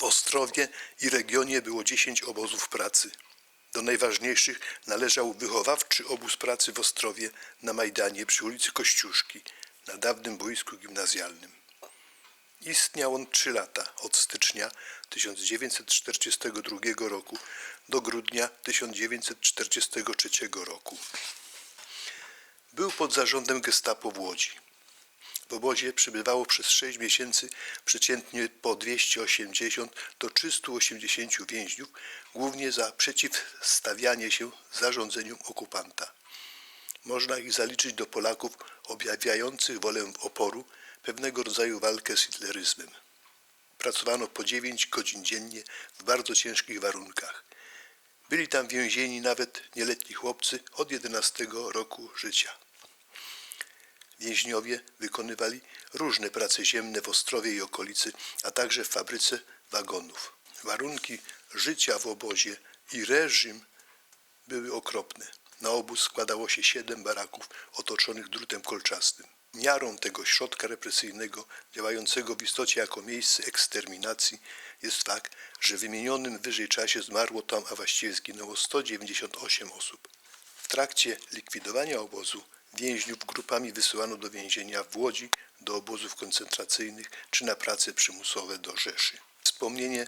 W Ostrowie i regionie było 10 obozów pracy. Do najważniejszych należał wychowawczy obóz pracy w Ostrowie na Majdanie przy ulicy Kościuszki, na dawnym boisku gimnazjalnym. Istniał on trzy lata, od stycznia 1942 roku do grudnia 1943 roku. Był pod zarządem gestapo w Łodzi. W obozie przebywało przez 6 miesięcy przeciętnie po 280 do 380 więźniów, głównie za przeciwstawianie się zarządzeniom okupanta. Można ich zaliczyć do Polaków objawiających wolę oporu, pewnego rodzaju walkę z hitleryzmem. Pracowano po 9 godzin dziennie w bardzo ciężkich warunkach. Byli tam więzieni nawet nieletni chłopcy od 11 roku życia. Więźniowie wykonywali różne prace ziemne w Ostrowie i okolicy, a także w fabryce wagonów. Warunki życia w obozie i reżim były okropne. Na obóz składało się siedem baraków otoczonych drutem kolczastym. Miarą tego środka represyjnego, działającego w istocie jako miejsce eksterminacji, jest fakt, że w wymienionym wyżej czasie zmarło tam, a właściwie zginęło 198 osób. W trakcie likwidowania obozu więźniów grupami wysyłano do więzienia w Łodzi, do obozów koncentracyjnych czy na prace przymusowe do Rzeszy. Wspomnienie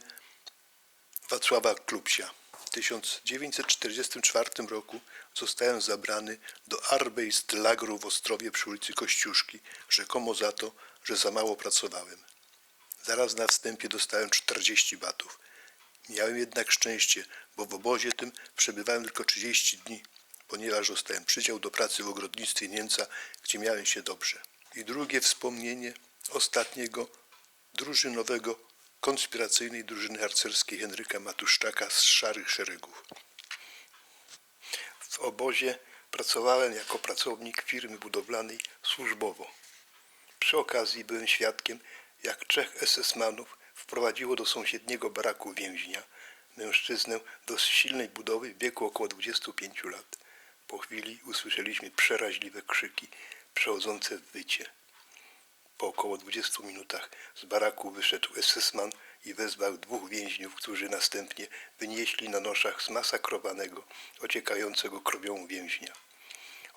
Wacława Klubsia. W 1944 roku zostałem zabrany do Arbeitslagru w Ostrowie przy ulicy Kościuszki, rzekomo za to, że za mało pracowałem. Zaraz na wstępie dostałem 40 batów. Miałem jednak szczęście, bo w obozie tym przebywałem tylko 30 dni, ponieważ dostałem przydział do pracy w ogrodnictwie Niemca, gdzie miałem się dobrze. I drugie wspomnienie ostatniego drużynowego konspiracyjnej drużyny harcerskiej Henryka Matuszczaka z Szarych Szeregów. W obozie pracowałem jako pracownik firmy budowlanej służbowo. Przy okazji byłem świadkiem, jak trzech SS-manów wprowadziło do sąsiedniego baraku więźnia, mężczyznę dość silnej budowy w wieku około 25 lat. Po chwili usłyszeliśmy przeraźliwe krzyki, przechodzące w wycie. Po około 20 minutach z baraku wyszedł SS-man i wezwał dwóch więźniów, którzy następnie wynieśli na noszach zmasakrowanego, ociekającego krwią więźnia.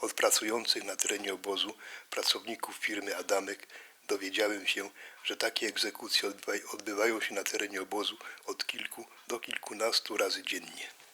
Od pracujących na terenie obozu pracowników firmy Adamek dowiedziałem się, że takie egzekucje odbywa- odbywają się na terenie obozu od kilku do kilkunastu razy dziennie.